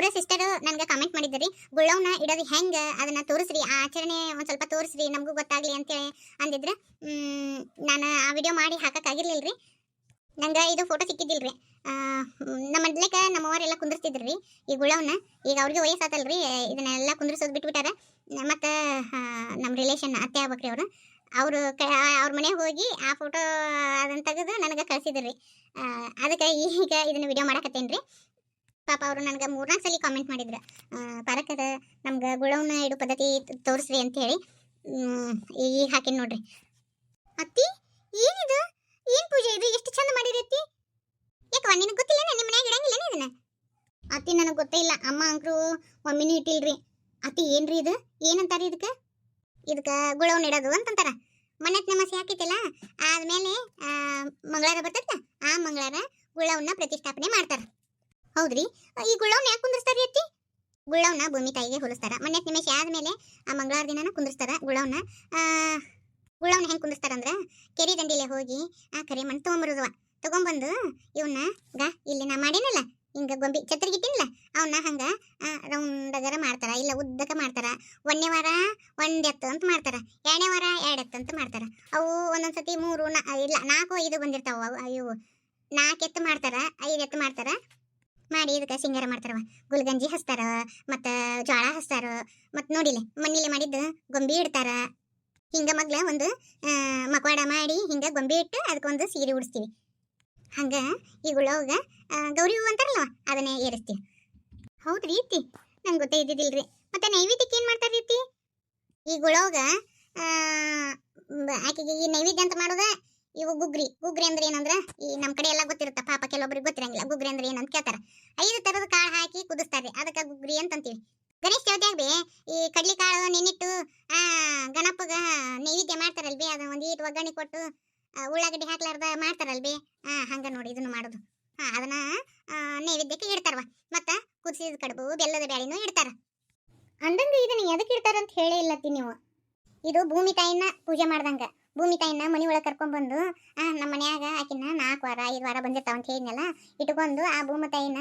ಒಬ್ರ ಸಿಸ್ಟರ್ ನನಗೆ ಕಮೆಂಟ್ ಮಾಡಿದ್ರಿ ಗುಳ್ಳವನ್ನ ಇಡೋದು ಹೆಂಗ? ಅದನ್ನ ತೋರಿಸ್ರಿ, ಆ ಆಚರಣೆ ಒಂದ್ ಸ್ವಲ್ಪ ತೋರಿಸ್ರಿ, ನಮಗೂ ಗೊತ್ತಾಗ್ಲಿ ಅಂತೇಳಿ ಅಂದಿದ್ರ. ನಾನು ಆ ವಿಡಿಯೋ ಮಾಡಿ ಹಾಕಕ್ಕಾಗಿರ್ಲಿಲ್ರಿ. ನಂಗೆ ಇದು ಫೋಟೋ ಸಿಕ್ಕಿದ್ದಿಲ್ರಿ. ನಮ್ಮ ಮೊದ್ಲೇಕ ನಮ್ಮವರೆಲ್ಲ ಕುಂದಿರ್ತಿದ್ರಿ ಈ ಗುಳ್ಳವನ್ನ ಈಗ ಅವ್ರಿಗೆ ವಯಸ್ಸಾತಲ್ರಿ, ಇದನ್ನೆಲ್ಲ ಕುಂದ್ರಿಸೋದು ಬಿಟ್ಬಿಟ್ಟಾರ. ಮತ್ತು ನಮ್ಮ ರಿಲೇಷನ್ ಅತ್ತೆ ಆಗ್ಬೇಕ್ರಿ ಅವರು. ಅವರು ಕ, ಅವ್ರ ಮನೆಗೆ ಹೋಗಿ ಆ ಫೋಟೋ ಅದನ್ನ ತೆಗೆದು ನನಗೆ ಕಳ್ಸಿದ್ರಿ. ಅದಕ್ಕೆ ಈಗ ಇದನ್ನ ವಿಡಿಯೋ ಮಾಡಕತ್ತೇನ್ರಿ. ಪಾಪ ಅವರು ನನಗೆ ಮೂರ್ನಾಲ್ಕು ಸಲ ಕಾಮೆಂಟ್ ಮಾಡಿದ್ರು. ಪರಕದ ನಮ್ಗೆ ಗುಳವನ್ನ ಇಡು ಪದ್ಧತಿ ತೋರಿಸ್ರಿ ಅಂತ ಹೇಳಿ ಈಗ ಹಾಕಿನ ನೋಡ್ರಿ. ಅತ್ತಿ, ಏನಿದು? ಏನು ಪೂಜೆ ಇದು? ಎಷ್ಟು ಚಂದ ಮಾಡಿರಿ ಅತ್ತಿ? ಯಾಕವ್ವ ನಿನಗೆ ಗೊತ್ತಿಲ್ಲ ನಿಮ್ಮ ಮನ್ಯಾಗ ಇಡಂಗಿಲ್ಲ ಇದನ್ನ? ಅತ್ತಿ, ನನಗೆ ಗೊತ್ತೇ ಇಲ್ಲ. ಅಮ್ಮ, ಅಂಕರು ಒಮ್ಮಿನೂ ಇಟ್ಟಿಲ್ರಿ. ಅತ್ತಿ, ಏನ್ರಿ ಇದು? ಏನಂತಾರೆ ಇದಕ್ಕೆ? ಇದಕ್ಕೆ ಗುಳವನ್ನ ಇಡೋದು ಅಂತಂತಾರ. ಮನೆ ನಮಸಿ ಹಾಕಿತ್ತಲ್ಲ? ಆದ್ಮೇಲೆ ಮಂಗಳಾರ ಬರ್ತೈತಲ್ಲ ಆ ಮಂಗಳಾರ ಗುಳವನ್ನ ಪ್ರತಿಷ್ಠಾಪನೆ ಮಾಡ್ತಾರ. ಹೌದ್ರಿ? ಈ ಗುಳ್ಳವ್ನ ಯಾಕೆ ಕುಂದಿರ್ತಾರ ಅತ್ತಿ? ಗುಳ್ಳವ್ನ ಭೂಮಿ ತಾಯಿಗೆ ಹೋಲಿಸ್ತಾರ. ಮೊನ್ನೆ ನಿಮಿಷ ಆದ್ಮೇಲೆ ಆ ಮಂಗಳವಾರ ದಿನನ ಕುಂದ್ರಿಸ್ತಾರ ಗುಳ್ಳವ್ನ. ಹೆಂಗ್ ಕುಂದಿರ್ತಾರ ಅಂದ್ರ, ಕೆರೆ ದಂಡಿಲೆ ಹೋಗಿ, ಆ, ಕರೆ ಮಣ್ಣು ತೊಗೊಂಬರುದವ. ತಗೊಂಬಂದು ಇವನ್ನ ಗ, ಇಲ್ಲಿ ನಾ ಮಾಡೇನಲ್ಲ? ಹಿಂಗ ಗೊಂಬಿ ಛತ್ರಿಗಿಟ್ಟಿನಲ್ಲ ಅವನ್ನ ಹಂಗ ರೌಂಡಗರ ಮಾಡ್ತಾರ. ಇಲ್ಲ ಉದ್ದಕ ಮಾಡ್ತಾರ. ಒಂದನೇ ವಾರ ಒಂದ್ ಎತ್ತು ಅಂತ ಮಾಡ್ತಾರ. ಎರಡನೇ ವಾರ ಎರಡು ಎತ್ತು ಅಂತ ಮಾಡ್ತಾರ. ಅವು ಒಂದೊಂದ್ಸತಿ ಮೂರು ಇಲ್ಲ ನಾಲ್ಕು, ಐದು ಬಂದಿರ್ತಾವ ಅವು ಇವು ನಾಲ್ಕು ಎತ್ತು ಮಾಡ್ತಾರ, ಐದು ಎತ್ತು ಮಾಡ್ತಾರ. ಮಾಡಿ ಇದಕ್ಕೆ ಸಿಂಗಾರ ಮಾಡ್ತಾರವ ಗುಲ್ಗಂಜಿ ಹಸ್ತಾರ ಮತ್ತು ಜೋಳ ಹಸ್ತಾರ ಮತ್ತು ನೋಡಿಲ್ಲ ಮನೇಲಿ ಮಾಡಿದ್ದು ಗೊಂಬಿ ಇಡ್ತಾರ. ಹಿಂಗೆ ಮಗ್ಲ ಒಂದು ಮಕವಾಡ ಮಾಡಿ ಹಿಂಗೆ ಗೊಂಬಿ ಇಟ್ಟು ಅದಕ್ಕೊಂದು ಸೀರೆ ಉಡಿಸ್ತೀವಿ. ಹಂಗೆ ಈ ಗುಳೋಗ ಗೌರಿ ಹೂ ಅಂತಾರಲ್ವ ಅದನ್ನೇ ಏರಿಸ್ತೀವಿ. ಹೌದು ರೀತಿ, ನಂಗೆ ಗೊತ್ತೇ ಇದ್ದಿದ್ದಿಲ್ರಿ. ಮತ್ತೆ ನೈವೇದ್ಯಕ್ಕೆ ಏನು ಮಾಡ್ತಾರೆ ರೀತಿ? ಈ ಗುಳೋಗ ಆಕೆಗೆ ಈ ನೈವೇದ್ಯ ಅಂತ ಮಾಡೋದ, ಇವು ಗುಗ್ರಿ. ಗುಗ್ರಿ ಅಂದ್ರೆ ಏನಂದ್ರೆ, ಈ ನಮ್ಮ ಕಡೆ ಎಲ್ಲ ಗೊತ್ತಿರುತ್ತೆ, ಪಾಪ ಕೆಲವೊಬ್ರಿಗೆ ಗೊತ್ತಿರಂಗಿಲ್ಲ. ಗುಗ್ರಿ ಅಂದ್ರೆ ಏನಂತ ಕೇಳ್ತಾರ. ಐದು ತರದ ಕಾಳು ಹಾಕಿ ಕುದಿಸ್ತಾರೆ. ಅದಕ್ಕೆ ಗುಗ್ರಿ ಅಂತ ಅಂತೀವಿ ಗಣೇಶ ಚೌತಿಯಾಗ ಬಿ ಈ ಕಡ್ಲಿ ಕಾಳು ನೆನಿಟ್ಟು ಆ, ಗಣಪಗ ನೈವೇದ್ಯ ಮಾಡ್ತಾರಲ್ಬಿ ಅದ ಒಂದು ಈಟ್ ಒಗ್ಗರಣೆ ಕೊಟ್ಟು ಉಳ್ಳಾಗಡ್ಡಿ ಹಾಕ್ಲಾರ್ದ ಮಾಡ್ತಾರಲ್ಬಿ ಆ, ಹಂಗ ನೋಡಿ ಇದನ್ನು ಮಾಡೋದು. ಹಾ, ಅದನ್ನ ನೈವೇದ್ಯಕ್ಕೆ ಇಡ್ತಾರವ ಮತ್ತ ಕುದಿಸಿದ ಕಡುಬು, ಬೆಲ್ಲದ ಬ್ಯಾಳಿನೂ ಇಡ್ತಾರ. ಅಂದಂಗ ಇದನ್ನ ಎದಕ್ಕೆ ಇಡ್ತಾರ ಅಂತ ಹೇಳೇ ಇಲ್ಲತ್ತಿ ನೀವು. ಇದು ಭೂಮಿ ತಾಯಿನ ಪೂಜೆ ಮಾಡ್ದಂಗ. ಭೂಮಿ ತಾಯಿನ ಮನೆ ಒಳಗೆ ಕರ್ಕೊಂಡ್ಬಂದು ನಮ್ಮ ಮನ್ಯಾಗ ಆಕಿನ ನಾಲ್ಕು ವಾರ, ಐದು ವಾರ ಬಂದಿರ್ತಾವ ಅಂತ ಹೇಳಿದ್ನಲ್ಲ, ಇಟ್ಕೊಂಡು ಆ ಭೂಮಿ ತಾಯಿನ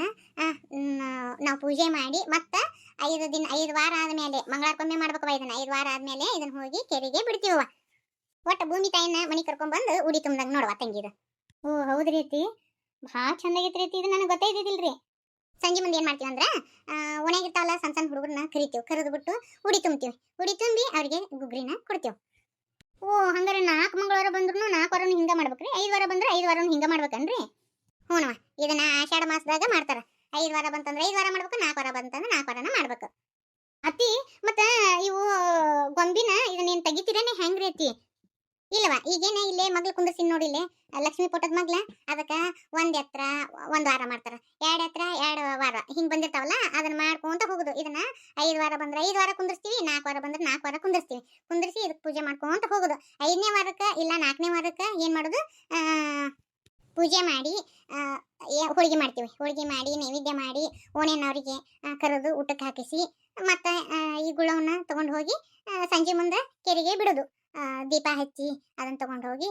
ನಾವು ಪೂಜೆ ಮಾಡಿ ಮತ್ತೆ ಐದು ದಿನ, ಐದು ವಾರ ಆದ್ಮೇಲೆ, ಮಂಗಳಾರಕ್ಕೊಮ್ಮೆ ಮಾಡ್ಬೇಕವ ಇದನ್ನ, ಐದು ವಾರ ಆದಮೇಲೆ ಇದನ್ನ ಹೋಗಿ ಕೆರೆಗೆ ಬಿಡ್ತೀವವ ಒಟ್ಟು ಭೂಮಿ ತಾಯಿನ ಮನೆ ಕರ್ಕೊಂಡ್ಬಂದು ಉಡಿ ತುಂಬ್ದಂಗೆ ನೋಡುವ ತಂಗಿದ. ಓ ಹೌದು ರೀತಿ ಭಾಳ ಚಂದಾಗೈತ್ರಿ ರೀತಿ ಇದು ನನಗೆ ಗೊತ್ತೇ ಇದ್ದಿದ್ದಿಲ್ರಿ ಸಂಜೆ ಮುಂದೆ ಏನು ಮಾಡ್ತೀವಿ ಅಂದ್ರೆ ಒಣಗಿರ್ತಾವಲ್ಲ ಸಣ್ಣ ಸಣ್ಣ ಹುಡುಗರನ್ನ ಕರಿತೀವಿ, ಕರೆದು ಬಿಟ್ಟು ಉಡಿ ತುಂಬ್ತೀವಿ. ಉಡಿ ತುಂಬಿ ಅವರಿಗೆ ಗುಗ್ರಿನ ಕೊಡ್ತೀವಿ. ಓ, ಹಂಗಾರೆ ನಾಲ್ಕು ಮಂಗಳವಾರ ಬಂದ್ರು ನಾಲ್ಕು ವಾರನು ಹಿಂಗ ಮಾಡ್ಬೇಕ್ರಿ? ಐದು ವಾರ ಬಂದ್ರೆ ಐದು ವಾರನು ಹಿಂಗ ಮಾಡ್ಬೇಕನ್ರಿ? ಹ್ಞೂನವ ಇದನ್ನ ಆಷಾಢ ಮಾಸದಾಗ ಮಾಡ್ತಾರ. ಐದು ವಾರ ಬಂತಂದ್ರೆ ಐದು ವಾರ ಮಾಡ್ಬೇಕು, ನಾಲ್ಕು ವಾರ ಬಂತಂದ್ರೆ ನಾಲ್ಕು ವಾರನ ಮಾಡ್ಬೇಕು. ಅತಿ ಮತ್ತೆ ಇವು ಗೊಂಬಿನ ಇದನ್ನ ಏನು ತೆಗಿತೀರೇನೆ ಹೆಂಗ್ರಿ ಅತ್ತಿ? ಇಲ್ಲವ ಈಗೇನ ಇಲ್ಲೇ ಮಗ್ಳು ಕುಂದಿಸಿ ನೋಡಿ ಇಲ್ಲೇ ಲಕ್ಷ್ಮಿ ಪುಟ್ಟದ ಮಗ್ಲ ಅದಕ್ಕ ಒಂದ್ ಎತ್ರ, ಒಂದ್ ವಾರ ಮಾಡ್ತಾರ. ಎರಡ್ ಎತ್ರ, ಎರಡ್ ವಾರ, ಹಿಂಗ್ ಬಂದಿರ್ತಾವಲ್ಲ ಅದನ್ನ ಮಾಡ್ಕೊಂತ ಹೋಗುದು. ಇದನ್ನ ಐದ್ ವಾರ ಬಂದ್ರೆ ಐದ್ ವಾರ ಕುಂದಿರ್ಸ್ತೀವಿ ನಾಲ್ಕು ವಾರ ಬಂದ್ರೆ ನಾಲ್ಕು ವಾರ ಕುಂದಿರ್ಸ್ತೀವಿ. ಕುಂದಿರ್ಸಿ ಇದಕ್ಕೆ ಪೂಜೆ ಮಾಡ್ಕೊಂತ ಹೋಗುದು. ಐದನೇ ವಾರಕ್ಕ ಇಲ್ಲ ನಾಲ್ಕನೇ ವಾರಕ್ಕ ಏನ್ ಮಾಡುದು? ಪೂಜೆ ಮಾಡಿ ಹೋಳಿಗೆ ಮಾಡ್ತೀವಿ. ಹೋಳಿಗೆ ಮಾಡಿ, ನೈವೇದ್ಯ ಮಾಡಿ ಓಣೆನವರಿಗೆ ಕರೆದು ಊಟಕ್ಕೆ ಹಾಕಿಸಿ, ಮತ್ತೆ ಈ ಗುಳವನ್ನ ತಗೊಂಡು ಹೋಗಿ ಸಂಜೆ ಮುಂದೆ ಕೆರೆಗೆ ಬಿಡೋದು. ದೀಪ ಹಚ್ಚಿ ಅದನ್ನ ತಗೊಂಡು ಹೋಗಿ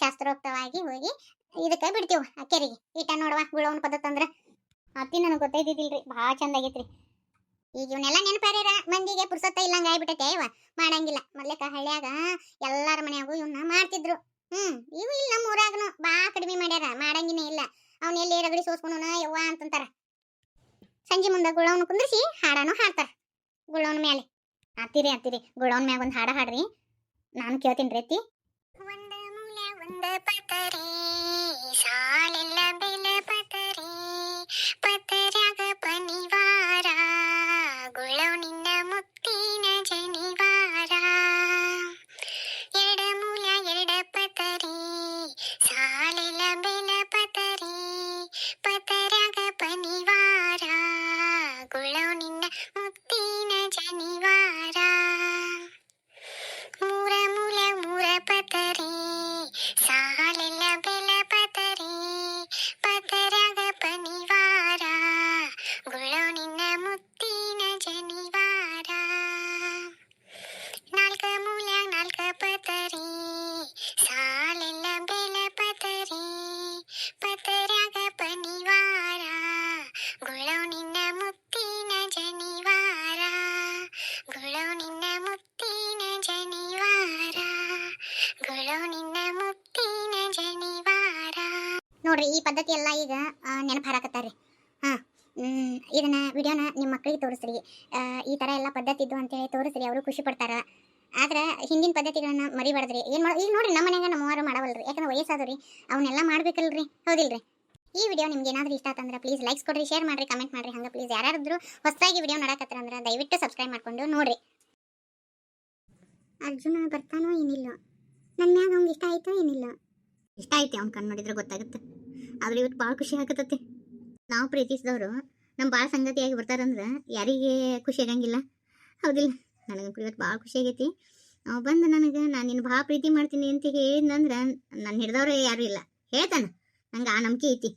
ಶಾಸ್ತ್ರೋಕ್ತವಾಗಿ ಹೋಗಿ ಇದಕ್ಕೆ ಬಿಡ್ತೀವಿ ಕೆರೆಗೆ. ಈಟ ನೋಡುವ ಗುಳವನ ಪದ್ಧತಿ ಅಂದ್ರೆ? ಅತ್ತಿ ನನಗೆ ಗೊತ್ತೈದಿದ್ದಿಲ್ರಿ ಭಾಳ ಚಂದ ಆಗೈತ್ರಿ. ಈಗ ಇವನ್ನೆಲ್ಲ ನೆನಪಾರ್ಯಾರ ಮಂದಿಗೆ ಪುರ್ಸತ್ತ ಇಲ್ಲಂಗ ಆಗ್ಬಿಟ್ಟೈತೆ ಇವ ಮಾಡಂಗಿಲ್ಲ. ಮೊದ್ಲೇಕ ಹಳ್ಳಿಯಾಗ ಎಲ್ಲರ ಮನೆಯಾಗೂ ಇವನ್ನ ಮಾಡ್ತಿದ್ರು. ಹ್ಮ್, ಇವು ಇಲ್ಲ ನಮ್ಮ ಊರಾಗನು, ಬಾ ಕಡಿಮೆ ಮಾಡ್ಯಾರ, ಮಾಡಂಗಿನೇ ಇಲ್ಲ. ಅವ್ನ ಎಲ್ಲಿ ರಗಡಿ ಸೋಸ್ಕೊಂಡು ಯವ್ವ ಅಂತಂತಾರ. ಸಂಜೆ ಮುಂದೆ ಗುಳವನ್ ಕುಂದ್ರಿಸಿ ಹಾಡಾನು ಹಾಡ್ತಾರ, ಗುಳವನ ಮ್ಯಾಲೆ. ಹತ್ತಿರಿ ಹತ್ತಿರಿ ಗುಳವನ ಮ್ಯಾಗ ಒಂದು ಹಾಡ ಹಾಡ್ರಿ. ನಾನು ಕೇಳ್ತೀನಿ ರೀತಿ. ಒಂದ ಮೂಲ ಒಂದ ಪತರಿ ಸಾಲೆಲ್ಲ ನೋಡ್ರಿ ಈ ಪದ್ಧತಿ ಎಲ್ಲ ಈಗ ನೆನಪು ಹಾರಾಕತ್ತಾರ್ರಿ ಹಾಂ ಇದನ್ನ ವಿಡಿಯೋನ ನಿಮ್ಮ ಮಕ್ಕಳಿಗೆ ತೋರಿಸ್ರಿ. ಈ ಥರ ಎಲ್ಲ ಪದ್ಧತಿ ಇದ್ದು ಅಂತೇಳಿ ತೋರಿಸ್ರಿ, ಅವರು ಖುಷಿ ಪಡ್ತಾರ. ಆದ್ರೆ ಹಿಂದಿನ ಪದ್ಧತಿಗಳನ್ನ ಮರಿಬಾರ್ದ್ರಿ. ಏನು ಮಾಡಿ, ಈಗ ನೋಡ್ರಿ ನಮ್ಮ ಮನೆಯಾಗ ನಮ್ಮ ಅವ್ರು ಮಾಡವಲ್ರಿ, ಯಾಕಂದ್ರೆ ವಯಸ್ಸಾದ್ರಿ ಅವನ್ನೆಲ್ಲ ಮಾಡ್ಬೇಕಲ್ರಿ, ಹೌದಿಲ್ರಿ? ಈ ವಿಡಿಯೋ ನಿಮ್ಗೆ ಏನಾದ್ರೂ ಇಷ್ಟ ಆತಂದ್ರೆ ಪ್ಲೀಸ್ ಲೈಕ್ಸ್ ಕೊಡ್ರಿ ಶೇರ್ ಮಾಡ್ರಿ ಕಮೆಂಟ್ ಮಾಡ್ರಿ, ಹಂಗೆ ಪ್ಲೀಸ್ ಯಾರಾದ್ರೂ ಹೊಸದಾಗಿ ವಿಡಿಯೋ ನೋಡಕತ್ತಾರ ಅಂದ್ರೆ ದಯವಿಟ್ಟು ಸಬ್ಸ್ಕ್ರೈಬ್ ಮಾಡ್ಕೊಂಡು ನೋಡ್ರಿ. ಅರ್ಜುನ ಬರ್ತಾನೋ ಏನಿಲ್ಲ? ನನ್ನ ಮ್ಯಾಗ ಅವ್ನಿಗೆ ಇಷ್ಟ ಆಯ್ತೋ ಏನಿಲ್ಲ? ಇಷ್ಟ ಐತಿ ಅವ್ನ ಕಣ್ಣು ನೋಡಿದ್ರೆ ಗೊತ್ತಾಗುತ್ತೆ. ಆದ್ರೆ ಇವತ್ತು ಭಾಳ ಖುಷಿ ಆಗತ್ತತಿ. ನಾವು ಪ್ರೀತಿಸಿದವರು ನಮ್ಮ ಭಾಳ ಸಂಗತಿಯಾಗಿ ಬರ್ತಾರಂದ್ರೆ ಯಾರಿಗೆ ಖುಷಿ ಆಗಂಗಿಲ್ಲ. ಹೌದಿಲ್ಲ ನನಗಂತೂ ಇವತ್ತು ಭಾಳ ಖುಷಿ ಆಗೈತಿ. ಅವ ಬಂದು ನನಗೆ, ನಾನು ನಿನ್ನ ಭಾಳ ಪ್ರೀತಿ ಮಾಡ್ತೀನಿ ಅಂತ ಹೇಳಿದ್ನಂದ್ರೆ ನನ್ನ ಹಿಡ್ದವ್ರೆ ಯಾರು ಇಲ್ಲ. ಹೇಳ್ತಾನೆ, ನಂಗೆ ಆ ನಂಬಿಕೆ ಐತಿ.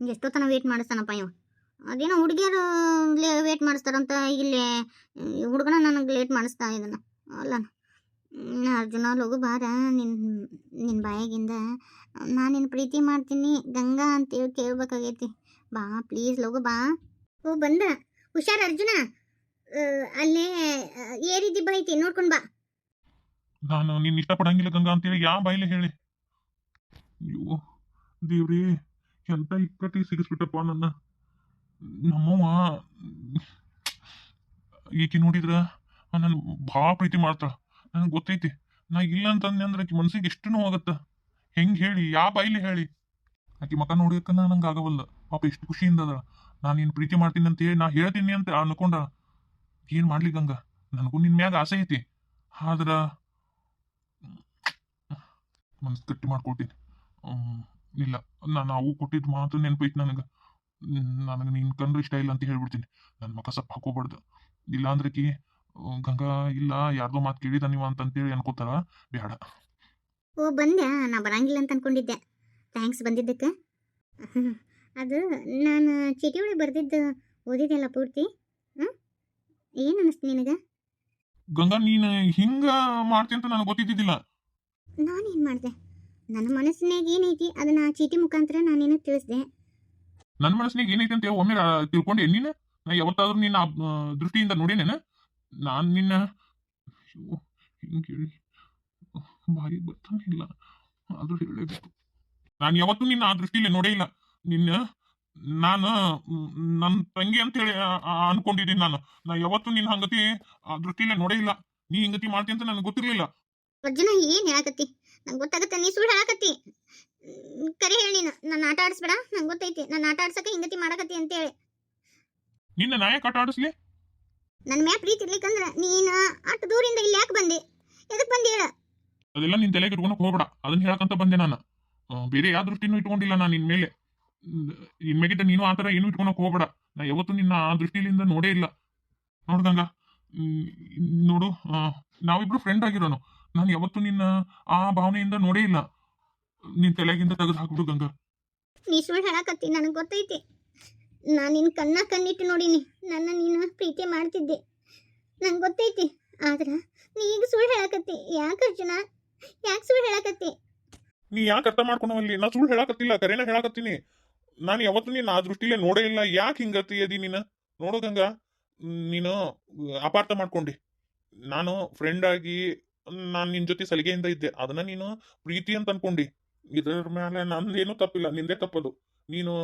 ಎಷ್ಟೋ ತನ ವೇಟ್ ಮಾಡಿಸ್ತಾನಪ್ಪ ಇವ. ಅದೇನೋ ಹುಡುಗಿಯರು ವೇಟ್ ಮಾಡಿಸ್ತಾರಂತ ಇಲ್ಲಿ, ಹುಡುಗನ ನನಗೆ ಲೇಟ್ ಮಾಡಿಸ್ತಾ ಇದನ್ನ ಅಲ್ಲ ಅರ್ಜುನ, ಲಗು ಬಾರ, ನಿನ್ ನಿನ್ನ ಬಾಯಾಗಿಂದ. ನಾನು ನಿನ್ನ ಪ್ರೀತಿ ಮಾಡ್ತೀನಿ, ಗಂಗಾ ಅಂತೇಳಿ ಕೇಳ್ಬೇಕಾಗೈತಿ. ಬಾ ಪ್ಲೀಸ್ ಲಗು ಬಾ. ಓ, ಬಂದ. ಹುಷಾರ್, ಅರ್ಜುನ. ಅಲ್ಲೇ ಏರಿದಿ ಬೈತಿ ನೋಡ್ಕೊಂಡ್ ಬಾ. ನಾನು ನಿನ್ನ ಇಷ್ಟಪಡಂಗಿಲ್ಲ ಗಂಗಾ ಅಂತೇಳಿ ಯಾವ ಬಾಯಿಲೆ ಹೇಳಿ. ಅಯ್ಯೋ, ದೇವ್ರಿ, ಎಂತ ಇಕ್ಕಟ್ಟಿ ಸಿಗಿಸ್ಬಿಟ್ಟಪ್ಪ ನನ್ನ. ನಮ್ಮವ್ವ ಈಕಿ ನೋಡಿದ್ರ? ನನ್ನ ಭಾಳ ಪ್ರೀತಿ ಮಾಡ್ತಾಳ. ನನಗೆ ಗೊತ್ತೈತಿ. ನಾ ಇಲ್ಲ ಅಂತಂದೆ ಅಂದ್ರೆ ಆಕಿ ಮನ್ಸಿಗೆ ಎಷ್ಟು ನೋವಾಗತ್ತ ಹೆಂಗ್ ಹೇಳಿ ಯಾ ಬಾಯ್ಲಿ ಹೇಳಿ. ಆಕಿ ಮಕ ನೋಡಿಯಕ್ಕ ನಂಗೆ ಆಗವಲ್ಲ ಪಾಪ ಎಷ್ಟು ಖುಷಿಯಿಂದ ಅದ ನಾನು ನಿನ್ನ ಪ್ರೀತಿ ಮಾಡ್ತೀನಿ ಅಂತ ಹೇಳಿ ನಾ ಹೇಳ್ತೀನಿ ಅಂತ ಅನ್ಕೊಂಡ. ಏನು ಮಾಡ್ಲಿ ಗಂಗಾ? ನನಗೂ ನಿನ್ ಮ್ಯಾಗ ಆಸೆ ಐತಿ. ಆದ್ರ ಮನಸ್ಸು ಗಟ್ಟಿ ಮಾಡ್ಕೊಳ್ತೀನಿ. ಹ್ಮ್, ಇಲ್ಲ. ನಾನು ಅವು ಕೊಟ್ಟಿದ್ದು ಮಾತು ನೆನಪೈತಿ ನನಗೆ. ನನಗೆ ನಿನ್ನ ಕಂಡ್ರೆ ಇಷ್ಟ ಇಲ್ಲ ಅಂತ ಹೇಳ್ಬಿಡ್ತೀನಿ. ನನ್ನ ಮಕ ಸಪ್ಪ ಹಾಕೋಬಾರ್ದು. ಇಲ್ಲ ಅಂದ್ರೆ ಕಿ ಗಂಗಾ ಇಲ್ಲ ಯಾರ್ದೋ ಮಾತು ಕೇಳಿದ ನೀವು ಅಂತಂತೇಳಿ ಅನ್ಕೋತಾರ. ಬೇಡ. ಓ ಬಂದೆ ನಾ ಬರಂಗಿಲ್ಲ ಅಂತ ಅನ್ಕೊಂಡಿದ್ದೆ. ಥ್ಯಾಂಕ್ಸ್ ಬಂದಿದ್ದಕ್ಕೆ. ಅದು ನಾನು ಚೀಟಿ ಒಳಗೆ ಬರೆದಿದ್ದು ಓದಿದೆಲ್ಲ ಪೂರ್ತಿ? ಏನು ಅನ್ನಿಸ್ತು ನಿನಗೆ? ಗಂಗಾ ನೀನು ಹಿಂಗ ಮಾಡ್ತಿ ಅಂತ ನನಗೆ ಗೊತ್ತಿದ್ದಿದ್ದಿಲ್ಲ. ನಾನೇನು ಮಾಡಿದೆ? ನನ್ನ ಮನಸ್ಸಿನಾಗ ಏನೈತಿ ಅದನ್ನ ಆ ಚೀಟಿ ಮುಖಾಂತರ ನಾನೇನು ತಿಳಿಸ್ದೆ? ನನ್ನ ಮನಸ್ಸಿನಾಗ ಏನೈತಿ ಅಂತ ಒಮ್ಮೆ ತಿಳ್ಕೊಂಡೆ. ನೀನು? ನಾ ಯಾವತ್ತಾದ್ರೂ ನೀನು ಆ, ದೃಷ್ಟಿಯಿಂದ ನೋಡೇನೇನ? ನಾನು ನಿನ್ನ ಅಯ್ಯೋ, ಹಿಂಗ್ ಹೇಳಿ ಬಾಯಿ ಬರ್ತಾನೆ ಇಲ್ಲ ಆದ್ರೂ ಹೇಳಲೇಬೇಕು ನಾನು ಯಾವತ್ತೂ ನಿನ್ನ ಆ ದೃಷ್ಟಿಲಿ ನೋಡೇ ಇಲ್ಲ. ನಿನ್ನ ನಾನು ನನ್ನ ತಂಗಿ ಅಂತ ಹೇಳಿ ಅನ್ಕೊಂಡಿದ್ದೀನಿ ನಾನು. ನಾ ಯಾವತ್ತು ನಿನ್ನ ಹಂಗತಿ ಆ ದೃಷ್ಟಿಲೇ ನೋಡೇ ಇಲ್ಲ. ನೀ ಹಿಂಗತಿ ಮಾಡ್ತಿ ಅಂತ ನನಗೆ ಗೊತ್ತಿರ್ಲಿಲ್ಲ. ಅಜ್ಜನ ಏನು ಹೇಳಕತ್ತಿ? ನಂಗೆ ಗೊತ್ತಾಗತ್ತೆ ನೀ ಸುಳ್ಳು ಹೇಳಕತ್ತಿ. ಕರೆ ಹೇಳಿ ನೀನು ನನ್ನ ಆಟ ಆಡಿಸ್ಬೇಡ. ನಂಗೆ ಗೊತ್ತೈತಿ ನನ್ನ ಆಟ ಆಡ್ಸಕ್ಕೆ ಹಿಂಗತಿ ಮಾಡಕತ್ತಿ ಅಂತೇಳಿ ನಿನ್ನ ನಾಯಕ ಆಟ ಆಡಿಸ್ಲಿ? ನನ್ನ ಮ್ಯಾ ಪ್ರೀತಿ ಇರ್ಲಿಕ್ಕಂದ್ರ ನೀನು ಅಷ್ಟು ದೂರಿಂದ ಇಲ್ಲಿ ಯಾಕೆ ಬಂದೆ? ಎದಕ್ಕೆ ಬಂದಿ ಹೇಳ? ಅದೆಲ್ಲ ನಿನ್ ತಲೆಗೆ ಇಟ್ಕೊಳಕ್ ಹೋಗ್ಬೇಡ. ಅದನ್ನ ಹೇಳಕಂತ ಬಂದೆ ನಾನು. ಆ, ಬೇರೆ ಯಾವ ದೃಷ್ಟಿನೂ ಇಟ್ಕೊಂಡಿಲ್ಲ ನಾನು ನಿನ್ ಮೇಲೆ. ಇನ್ಮೇಗಿದ್ದ ನೀನು ಆತರ ಏನು ಇಟ್ಕೊಳಕ್ ಹೋಗ್ಬೇಡ. ನಾ ಯಾವತ್ತೂ ನಿನ್ನ ಆ ದೃಷ್ಟಿಲಿಂದ ನೋಡೇ ಇಲ್ಲ. ನೋಡ್ದಂಗ ನೋಡು ಆ, ನಾವಿಬ್ರು ಫ್ರೆಂಡ್ ಆಗಿರೋನು. ನಾನು ಯಾವತ್ತೂ ನಿನ್ನ ಆ ಭಾವನೆಯಿಂದ ನೋಡೇ ಇಲ್ಲ. ನಿನ್ ತಲೆಗಿಂದ ತೆಗೆದು ಹಾಕ್ಬಿಡು ಗಂಗಾ. ನೀ ಸುಳ್ಳು ಹೇಳಕತ್ತಿ ನನಗೆ ಗೊತ್ತೈತಿ. ನಾನು ನಿನ್ನ ಕಣ್ಣ ಕಣ್ಣಿಟ್ಟು ನೋಡೀನಿ. ನನ್ನ ನೀನು ಪ್ರೀತಿ ಮಾಡ್ತಿದ್ದೆ. ನಂಗೆ ಗೊತ್ತೈತಿ. ಆದ್ರೆ ನೀ ಈಗ ಸುಳ್ಳು ಹೇಳಕತ್ತಿ. ಯಾಕೆ ಅರ್ಜುನ? ಯಾಕೆ ಸುಳ್ಳು ಹೇಳಕತ್ತಿ? ನೀ ಯಾಕೆ ಅರ್ಥ ಮಾಡ್ಕೊಳವಲ್ಲಿ ನಾ ಸುಳ್ಳು ಹೇಳಕತ್ತಿಲ್ಲ. ಕರೆನ ಹೇಳಕತ್ತೀನಿ. ನಾನು ಯಾವತ್ತು ನೀನು ಆ ದೃಷ್ಟಿಲೇ ನೋಡೇ ಇಲ್ಲ. ಯಾಕೆ ಹಿಂಗತಿ ಅದಿ ನೀನು? ನೋಡೋದಂಗ ನೀನು ಅಪಾರ್ಥ ಮಾಡ್ಕೊಂಡಿ. ನಾನು ಫ್ರೆಂಡ್ ಆಗಿ ನಾನು ನಿನ್ನ ಜೊತೆ ಸಲಿಗೆಯಿಂದ ಇದ್ದೆ. ಅದನ್ನ ನೀನು ಪ್ರೀತಿ ಅಂತ ಅನ್ಕೊಂಡಿ. ಇದರ ಮೇಲೆ ನಂದೇನು ತಪ್ಪಿಲ್ಲ. ನಿಂದೇ ತಪ್ಪದು. ನೀನು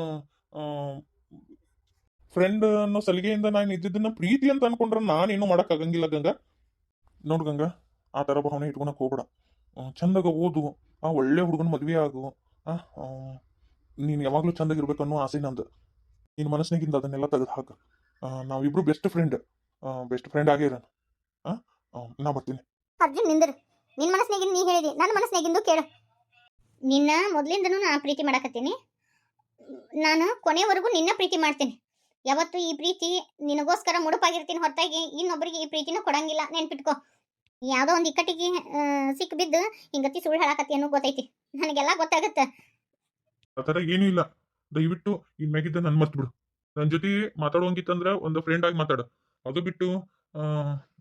ಫ್ರೆಂಡ್ ಅನ್ನೋ ಸಲಿಗೆಯಿಂದ ನಾನು ಇದ್ದಿದ್ದನ್ನ ಪ್ರೀತಿ ಅಂತ ಅನ್ಕೊಂಡ್ರೆ ನಾನೇನು ಮಾಡಕ್ ಆಗಂಗಿಲ್ಲ ಗಂಗಾ. ನೋಡು ಗಂಗಾ ಆ ಥರ ಭಾವನೆ ಇಟ್ಕೊಳಕ್ ಹೋಗ್ಬೇಡ. ಚಂದಾಗ ಓದು ಆ ಒಳ್ಳೆ ಹುಡುಗನ ಮದ್ವೆ ಆಗು ಆ ನೀನು ಯಾವಾಗ್ಲೂ ಚಂದಾಗಿರ್ಬೇಕು ಅನ್ನೋ ಆಸೆ ನಂದು. ನಿನ್ನ ಮನಸ್ಸಿನಾಗಿಂದ ಅದನ್ನೆಲ್ಲ ತೆಗೆದು ಹಾಕ. ನಾವಿಬ್ರು ಬೆಸ್ಟ್ ಫ್ರೆಂಡ್ ಬೆಸ್ಟ್ ಫ್ರೆಂಡ್ ಆಗಿರೋಣ ಆ ಆ, ನಾ ಬರ್ತೀನಿ. ಅರ್ಜುನ್ ನಿಂದ್ರ. ನಿನ್ನ ಮನಸ್ಸಿನಾಗಿಂದ ನೀ ಹೇಳಿದಿ ನನ್ನ ಮನಸ್ಸಿನಾಗಿಂದು ಕೇಳು. ನಿನ್ನ ಮೊದಲಿಂದನೂ ನಾನು ಪ್ರೀತಿ ಮಾಡಕತ್ತೀನಿ. ನಾನು ಕೊನೆವರೆಗೂ ನಿನ್ನ ಪ್ರೀತಿ ಮಾಡ್ತೀನಿ. ಯಾವತ್ತು ಈ ಪ್ರೀತಿ ನಿನಗೋಸ್ಕರ ಮುಡುಪಾಗಿರ್ತೀನಿ ಹೊರತಾಗಿ ಇನ್ನೊಬ್ಬರಿಗೆ ಈ ಪ್ರೀತಿನೂ ಕೊಡಂಗಿಲ್ಲ. ನೆನ್ಪಿಟ್ಕೊ. ಯಾವುದೋ ಒಂದು ಇಕ್ಕಟ್ಟಿಗೆ ಸಿಕ್ಕ ಸಿಕ್ ಬಿದ್ದು ಹಿಂಗತಿ ಸುಳ್ಳು ಹೇಳಾಕತಿ ಅನ್ನೋ ಗೊತ್ತೈತಿ. ನನಗೆಲ್ಲ ಗೊತ್ತಾಗತ್ತೆ. ಆ ಥರ ಏನೂ ಇಲ್ಲ. ದಯವಿಟ್ಟು ಇನ್ ಮ್ಯಾಗಿದ್ದ ನನ್ ಮರ್ತ್ ಬಿಡು. ನನ್ನ ಜೊತೆ ಮಾತಾಡೋಂಗಿತ್ತಂದ್ರ ಒಂದು ಫ್ರೆಂಡ್ ಆಗಿ ಮಾತಾಡು. ಅದು ಬಿಟ್ಟು ಆ,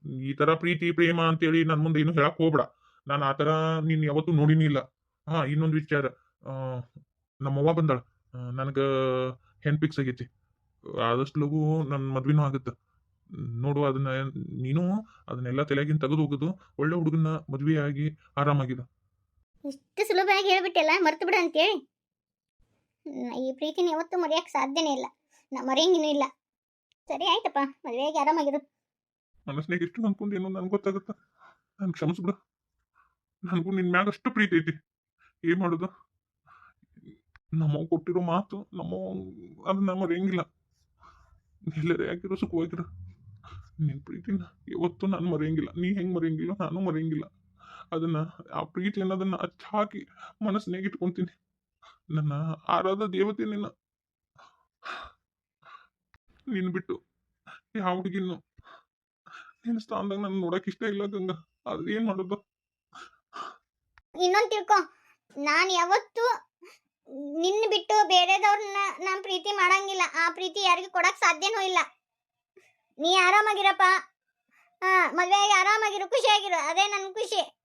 ಈ ತರ ಪ್ರೀತಿ ಪ್ರೇಮ ಅಂತೇಳಿ ನನ್ನ ಮುಂದೆ ಏನು ಹೇಳಕ್ ಹೋಗ್ಬೇಡ. ನಾನು ಆತರ ನಿನ್ನ ನೀನ್ ಯಾವತ್ತೂ ನೋಡಿನೂ ಇಲ್ಲ. ಹಾ ಇನ್ನೊಂದು ವಿಚಾರ. ಆ, ನಮ್ಮವ್ವ ಬಂದಾಳ. ನನಗೆ ಹೆನ್ ಫಿಕ್ಸ್ ಆಗೈತಿ. ಆದಷ್ಟು ಲಗು ನನ್ನ ಮದ್ವಿನೂ ಆಗುತ್ತೆ. ನೋಡು ಅದನ್ನ ನೀನು ಅದನ್ನೆಲ್ಲ ತಲೆಗಿನ ತೆಗೆದು ಹೋಗುದು ಒಳ್ಳೆ ಹುಡುಗನ ಮದ್ವೆ ಆಗಿ ಆರಾಮಾಗಿದ ಇಷ್ಟು ಸುಲಭವಾಗಿ ಹೇಳ್ಬಿಟ್ಟೆಲ್ಲ ಮರ್ತು ಬಿಡ ಅಂತೇಳಿ ಈ ಪ್ರೀತಿನ ಯಾವತ್ತೂ ಮರೆಯಕ್ಕೆ ಸಾಧ್ಯನೇ ಇಲ್ಲ. ನಾ ಮರೆಯಂಗಿನೂ ಇಲ್ಲ. ಸರಿ ಆಯ್ತಪ್ಪ ಮದುವೆಯಾಗಿ ಆರಾಮಾಗಿರು. ಮನಸ್ನಾಗ ಎಷ್ಟು ಅನ್ಕೊಂಡೇನೋ ನನ್ಗೆ ಗೊತ್ತಾಗುತ್ತೆ? ನಾನು ಕ್ಷಮಿಸ್ಬಿಡು. ನನಗೂ ನಿನ್ ಮ್ಯಾಗ ಅಷ್ಟು ಪ್ರೀತಿ ಐತಿ. ಏನ್ ಮಾಡುದು? ನಮ್ಮವ್ ಕೊಟ್ಟಿರೋ ಮಾತು ನಮ್ಮ ಅದನ್ನ ಮರೆಯಂಗಿಲ್ಲ. ಎಲ್ಲರೇ ಯಾಕಿರೋ ಸುಖವಾಗಿರ ನಿನ್ನ ಪ್ರೀತಿನ ಯಾವತ್ತೂ ನಾನು ಮರೆಯಂಗಿಲ್ಲ. ನೀ ಹೆಂಗೆ ಮರೆಯಂಗಿಲ್ಲ, ನಾನು ಮರೆಯಂಗಿಲ್ಲ. ಅದನ್ನ, ಆ ಪ್ರೀತಿ ಅನ್ನೋದನ್ನ ಅಚ್ಚ ಹಾಕಿ ಮನಸ್ಸಿನಾಗ ಇಟ್ಕೊಂತೀನಿ. ನನ್ನ ಆರಾಧ ದೇವತೆ ನಿನ್ನ. ನಿನ್ ಬಿಟ್ಟು ಯಾವ ಹುಡುಗಿನ್ನು ನಿನ್ನ ಸ್ಥಾನದಾಗ ನಾನು ನೋಡಕ್ಕೆ ಇಷ್ಟ ಇಲ್ಲ ಗಂಗ. ಅದ್ ಏನ್ ಮಾಡೋದು? ಇನ್ನೊಂದು ತಿಳ್ಕೊ, ನಾನು ಯಾವತ್ತೂ ನಿನ್ನ ಬಿಟ್ಟು ಬೇರೆದವ್ರನ್ನ ನಾನು ಪ್ರೀತಿ ಮಾಡಂಗಿಲ್ಲ. ಆ ಪ್ರೀತಿ ಯಾರಿಗೂ ಕೊಡಕ್ ಸಾಧ್ಯನೂ ಇಲ್ಲ. ನೀ ಆರಾಮಾಗಿರಪ್ಪ. ಹಾ ಮದುವೆಯಾಗಿ ಆರಾಮಾಗಿರು, ಖುಷಿಯಾಗಿರು. ಅದೇ ನನ್ನ ಖುಷಿ.